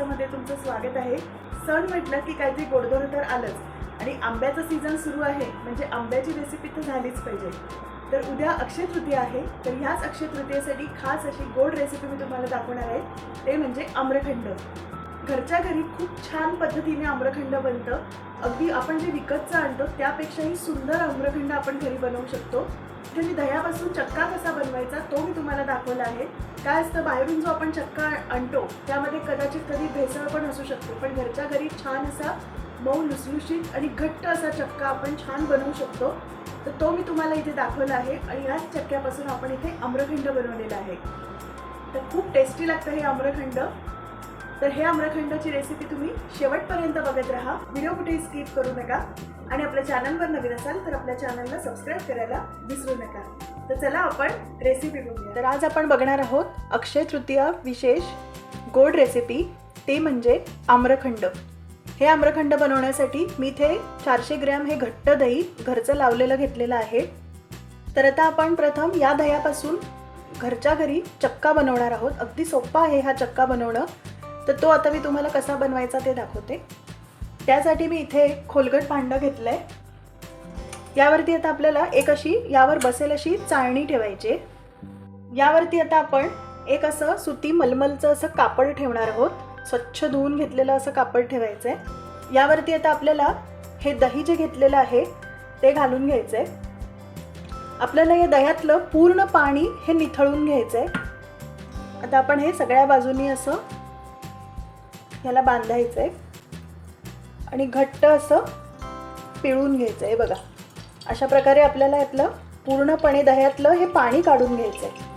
प्रवासामध्ये तुमचं स्वागत आहे. सण म्हटलं की काहीतरी गोडधोड तर आलंच. आणि आंब्याचं सीझन सुरू आहे म्हणजे आंब्याची रेसिपी तर झालीच पाहिजे. तर उद्या अक्षय तृतीया आहे तर ह्याच अक्षय तृतीयेसाठी खास अशी गोड रेसिपी मी तुम्हाला दाखवणार आहे. ते म्हणजे आम्रखंड. घरच्या घरी खूप छान पद्धतीने आम्रखंड बनतं. अगदी आपण जे विकतचं आणतो त्यापेक्षाही सुंदर आम्रखंड आपण घरी बनवू शकतो. ॲक्च्युली दह्यापासून चक्का कसा बनवायचा तो मी तुम्हाला दाखवला आहे. काय असतं बाहेरून जो आपण चक्का आणतो त्यामध्ये कदाचित कधी भेसळ पण असू शकते पण घरच्या घरी छान असा मऊ लुसलुशीत आणि घट्ट असा चक्का आपण छान बनवू शकतो. तर तो मी तुम्हाला इथे दाखवला आहे आणि याच चक्क्यापासून आपण इथे आम्रखंड बनवलेला आहे. तर खूप टेस्टी लागतं हे आम्रखंड. तर हे आम्रखंडाची रेसिपी तुम्ही शेवटपर्यंत बघत राहा. व्हिडिओ कुठेही स्किप करू नका. आणि आपल्या चॅनलवर नवीन असाल तर आपल्या चॅनलला सबस्क्राईब करायला विसरू नका. तर चला आपण रेसिपी बघूया. तर आज आपण बघणार आहोत अक्षय तृतीया विशेष गोड रेसिपी ते म्हणजे आम्रखंड. हे आम्रखंड बनवण्यासाठी मी इथे चारशे ग्रॅम हे घट्ट दही घरचं लावलेलं घेतलेलं आहे. तर आता आपण प्रथम या दह्यापासून घरच्या घरी चक्का बनवणार आहोत. अगदी सोपा आहे हा चक्का बनवणं. तर तो आता मी तुम्हाला कसा बनवायचा ते दाखवते. त्यासाठी मी इथे एक खोलगट भांडं घेतलं आहे यावरती आता आपल्याला एक अशी यावर बसेल अशी चाळणी ठेवायची. यावरती आता आपण एक असं सुती मलमलचं असं कापड ठेवणार आहोत. स्वच्छ धुवून घेतलेलं असं कापड ठेवायचं आहे यावरती आता आपल्याला हे दही जे घेतलेलं आहे ते घालून घ्यायचं आहे आपल्याला या दह्यातलं पूर्ण पाणी हे निथळून घ्यायचं आहे आता आपण हे सगळ्या बाजूनी असं ह्याला बांधायचं आहे आणि घट्ट असं पिळून घ्यायचं आहे बघा. अशा प्रकारे आपल्याला यातलं पूर्णपणे दह्यातलं हे पाणी काढून घ्यायचं आहे.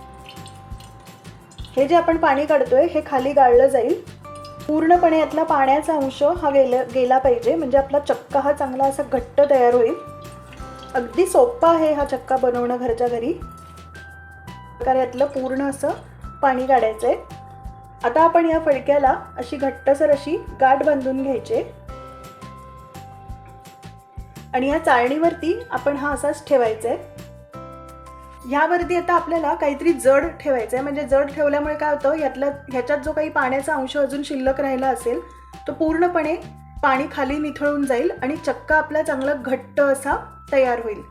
हे जे आपण पाणी काढतोय हे खाली गाळलं जाईल. पूर्णपणे यातला पाण्याचा अंश हा गेला गेला पाहिजे. म्हणजे आपला चक्का हा चांगला असा घट्ट तयार होईल. अगदी सोपा आहे हा चक्का बनवणं घरच्या घरी. प्रकारे यातलं पूर्ण असं पाणी काढायचं आहे आता आपण या फडक्याला अशी घट्टसर अशी गाठ बांधून घ्यायचे आणि या चाळणीवरती आपण हा असाच ठेवायचा आहे ह्यावरती आता आपल्याला काहीतरी जड ठेवायचं आहे म्हणजे जड ठेवल्यामुळे काय होतं यातला ह्याच्यात जो काही पाण्याचा अंश अजून शिल्लक राहिला असेल तो पूर्णपणे पाणी खाली निथळून जाईल आणि चक्का आपला चांगला घट्ट असा तयार होईल.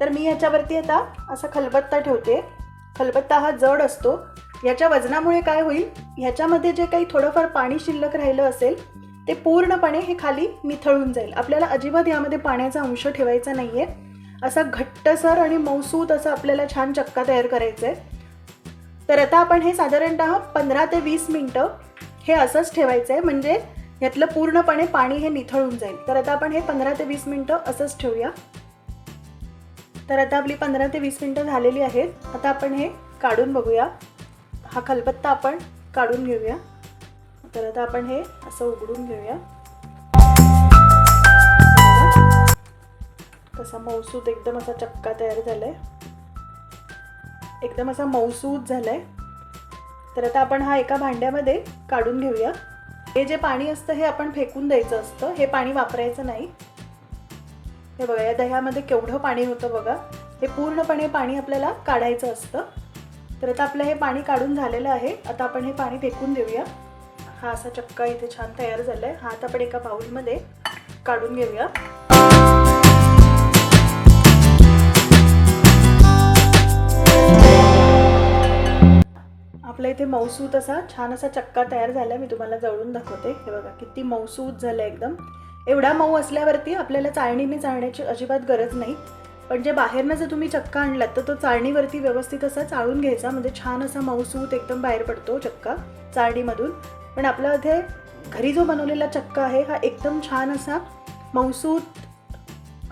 तर मी ह्याच्यावरती आता असा खलबत्ता ठेवते. खलबत्ता हा जड असतो. याच्या वजनामुळे काय होईल ह्याच्यामध्ये जे काही थोडंफार पाणी शिल्लक राहिलं असेल ते पूर्णपणे हे खाली निथळून जाईल. आपल्याला अजिबात यामध्ये पाण्याचा अंश ठेवायचा नाही आहे असा घट्टसर आणि मौसूत असं आपल्याला छान चक्का तयार करायचं आहे तर आता आपण हे साधारणतः पंधरा ते वीस मिनटं हे असंच ठेवायचं आहे म्हणजे यातलं पूर्णपणे पाणी हे निथळून जाईल. तर आता आपण हे पंधरा ते वीस मिनटं असंच ठेवूया. तर आता आपली पंधरा ते वीस मिनटं झालेली आहेत. आता आपण हे काढून बघूया. हा खलबत्ता आपण काढून घेऊया. तर आता आपण हे असं उघडून घेऊया. तसा मौसूद एकदम असा चक्का तयार झालाय. एकदम असा मौसूद झालाय. तर आता आपण हा एका भांड्यामध्ये काढून घेऊया. हे जे पाणी असतं हे आपण फेकून द्यायचं असतं. हे पाणी वापरायचं नाही. हे बघा या दह्यामध्ये केवढं पाणी होतं बघा. हे पूर्णपणे पाणी आपल्याला काढायचं असतं. तर आता आपलं हे पाणी काढून झालेलं आहे. आता आपण हे पाणी फेकून देऊया. हा असा चक्का इथे छान तयार झाला आहे हा आता आपण एका बाउलमध्ये काढून घेऊया. आपल्या इथे मौसूत असा छान असा चक्का तयार झाला मी तुम्हाला जवळून दाखवते. हे बघा किती मौसूत झालं एकदम. एवढा मऊ असल्यावरती आपल्याला चाळणीने चाळण्याची अजिबात गरज नाही. पण जे बाहेरनं जर तुम्ही चक्का आणलात तर तो चाळणीवरती व्यवस्थित असा चाळून घ्यायचा. म्हणजे छान असा मऊसूत एकदम बाहेर पडतो चक्का चाळणीमधून. पण आपल्या इथे घरी जो बनवलेला चक्का आहे हा एकदम छान असा मऊसूत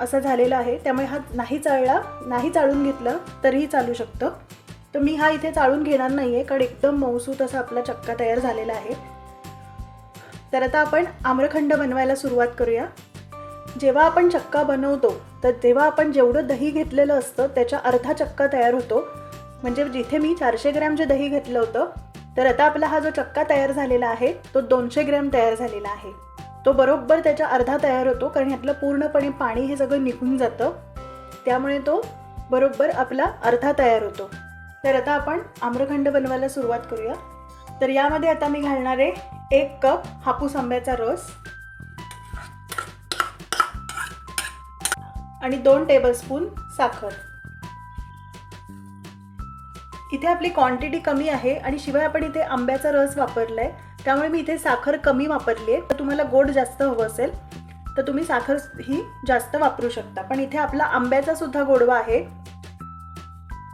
असा झालेला आहे. त्यामुळे हा नाही चाळला नाही चाळून घेतलं तरीही चालू शकतं. तर मी हा इथे चाळून घेणार नाही आहे कारण एकदम मऊसूत असा आपला चक्का तयार झालेला आहे. तर आता आपण आम्रखंड बनवायला सुरुवात करूया. जेव्हा आपण चक्का बनवतो तर तेव्हा आपण जेवढं दही घेतलेलं असतं त्याच्या अर्धा चक्का तयार होतो. म्हणजे जिथे मी चारशे ग्रॅम जे दही घेतलं होतं तर आता आपला हा जो चक्का तयार झालेला आहे तो दोनशे ग्रॅम तयार झालेला आहे. तो बरोबर त्याच्या अर्धा तयार होतो कारण ह्यातलं पूर्णपणे पाणी हे सगळं निघून जातं. त्यामुळे तो बरोबर आपला अर्धा तयार होतो. तर आता आपण आम्रखंड बनवायला सुरुवात करूया. तर यामध्ये आता मी घालणार आहे एक कप हापूस आंब्याचा रस आणि दोन टेबलस्पून साखर. इथे आपली क्वांटिटी कमी आहे आणि शिवाय आपण इथे आंब्याचा रस वापरलाय त्यामुळे मी इथे साखर कमी वापरली आहे. तर तुम्हाला गोड जास्त हवं असेल तर तुम्ही साखर ही जास्त वापरू शकता. पण इथे आपला आंब्याचा सुद्धा गोडवा आहे.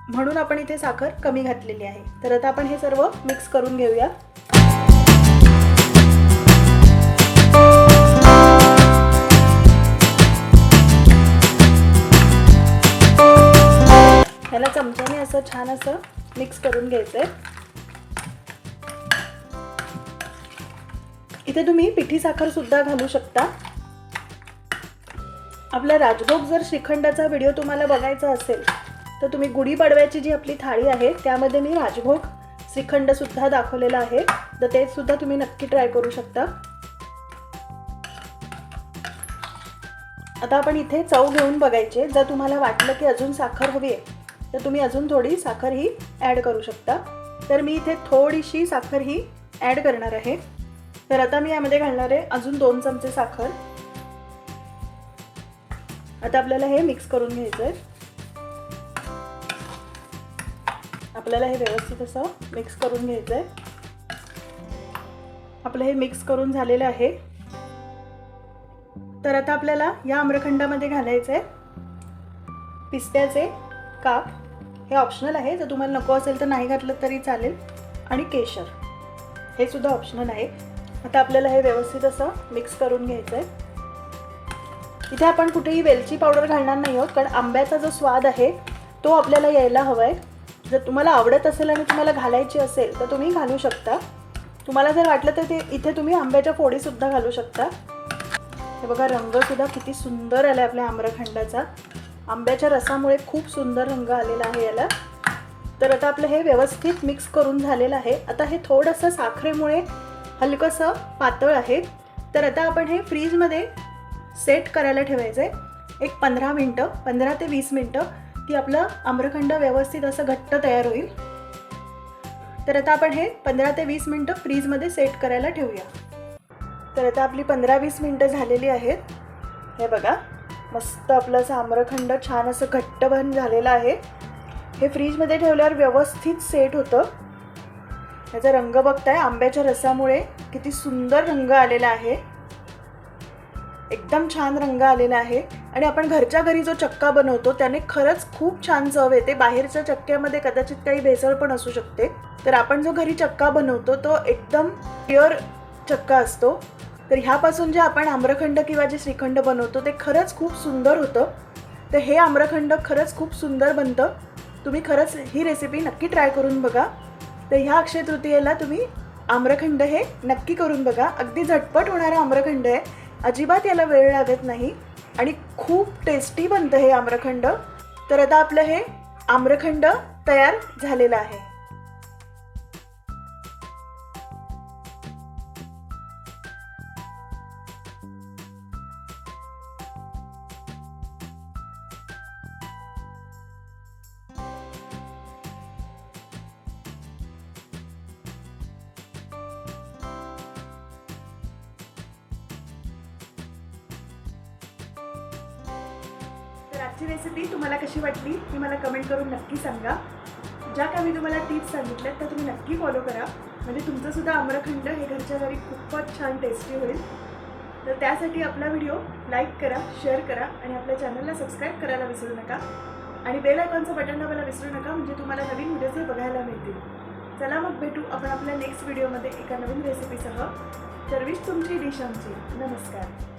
म्हणून आपण इथे साखर कमी घातलेली आहे. तर आता आपण हे सर्व मिक्स करून घेऊया. याला चमच्याने असं छान असं मिक्स करून घ्यायचंय इथे तुम्ही पिठी साखर सुद्धा घालू शकता. आपला राजभोग जर श्रीखंडाचा व्हिडिओ तुम्हाला बघायचा असेल तर तुम्ही गुढीपाडव्याची जी आपली थाळी आहे त्यामध्ये मी राजभोग श्रीखंड सुद्धा दाखवलेला आहे. तर ते सुद्धा तुम्ही नक्की ट्राय करू शकता. आता आपण इथे चव घेऊन बघायचे. जर तुम्हाला वाटलं की अजून साखर हवी आहे तर तुम्ही अजून थोडी साखर ही ॲड करू शकता. तर मी इथे थोडीशी साखर ही ॲड करणार आहे. तर आता मी यामध्ये घालणार आहे अजून दोन चमचे साखर. आता आपल्याला हे मिक्स करून घ्यायचं आहे आपल्याला हे व्यवस्थित असं मिक्स करून घ्यायचं आहे आपलं हे मिक्स करून झालेलं आहे. तर आता आपल्याला या आम्रखंडामध्ये घालायचं आहे पिस्त्याचे काप. हे ऑप्शनल आहे. जर तुम्हाला नको असेल तर नाही घातलं तरी चालेल. आणि केशर. हे सुद्धा ऑप्शनल आहे. आता आपल्याला हे व्यवस्थित असं मिक्स करून घ्यायचं आहे इथे आपण कुठेही वेलची पावडर घालणार नाही आहोत. कारण आंब्याचा जो स्वाद आहे तो आपल्याला यायला हवा आहे जर तुम्हाला आवडत असेल आणि तुम्हाला घालायची असेल तर तुम्ही घालू शकता. तुम्हाला जर वाटलं तर ते इथे तुम्ही आंब्याच्या फोडीसुद्धा घालू शकता. हे बघा रंगसुद्धा किती सुंदर आला आहे आपल्या आम्रखंडाचा. आंब्याच्या रसामुळे खूप सुंदर रंग आलेला आहे याला. तर आता आपलं हे व्यवस्थित मिक्स करून झालेलं आहे. आता हे थोडंसं साखरेमुळे हलकंसं पातळ आहे. तर आता आपण हे फ्रीजमध्ये सेट करायला ठेवायचं आहे एक पंधरा मिनटं पंधरा ते वीस मिनटं की आपलं आम्रखंड व्यवस्थित असं घट्ट तयार होईल. तर आता आपण हे पंधरा ते वीस मिनटं फ्रीजमध्ये सेट करायला ठेवूया. तर आता आपली पंधरा वीस मिनटं झालेली आहेत. हे बघा. मस्त आपलं असं आम्रखंड छान असं घट्ट बन झालेलं आहे. हे फ्रीजमध्ये ठेवल्यावर व्यवस्थित सेट होतं. याचा रंग बघताय आंब्याच्या रसामुळे किती सुंदर रंग आलेला आहे. एकदम छान रंग आलेला आहे. आणि आपण घरच्या घरी जो चक्का बनवतो त्याने खरंच खूप छान चव येते. बाहेरच्या चक्क्यामध्ये कदाचित काही भेसळ पण असू शकते. तर आपण जो घरी चक्का बनवतो तो एकदम प्युअर चक्का असतो. तर ह्यापासून जे आपण आम्रखंड किंवा जे श्रीखंड बनवतो ते खरंच खूप सुंदर होतं. तर हे आम्रखंड खरंच खूप सुंदर बनतं. तुम्ही खरंच ही रेसिपी नक्की ट्राय करून बघा. तर ह्या अक्षय तृतीयेला तुम्ही आम्रखंड हे नक्की करून बघा. अगदी झटपट होणारा आम्रखंड आहे. अजिबात याला वेळ लागत नाही. आणि खूप टेस्टी बनतं हे आम्रखंड. तर आता आपलं हे आम्रखंड तयार झालेलं आहे. आजची रेसिपी तुम्हाला कशी वाटली ती मला कमेंट करून नक्की सांगा. ज्या काही मी तुम्हाला टिप्स सांगितल्यात त्या तुम्ही नक्की फॉलो करा. म्हणजे तुमचंसुद्धा आम्रखंड हे घरच्या घरी खूपच छान टेस्टी होईल. तर त्यासाठी आपला व्हिडिओ लाईक करा शेअर करा आणि आपल्या चॅनलला सबस्क्राईब करायला विसरू नका. आणि बेल आयकॉनचं बटन दाबायला विसरू नका म्हणजे तुम्हाला नवीन व्हिडिओज बघायला मिळतील. चला मग भेटू आपण आपल्या नेक्स्ट व्हिडिओमध्ये एका नवीन रेसिपीसह सर्विस तुमची डिश आमची. नमस्कार.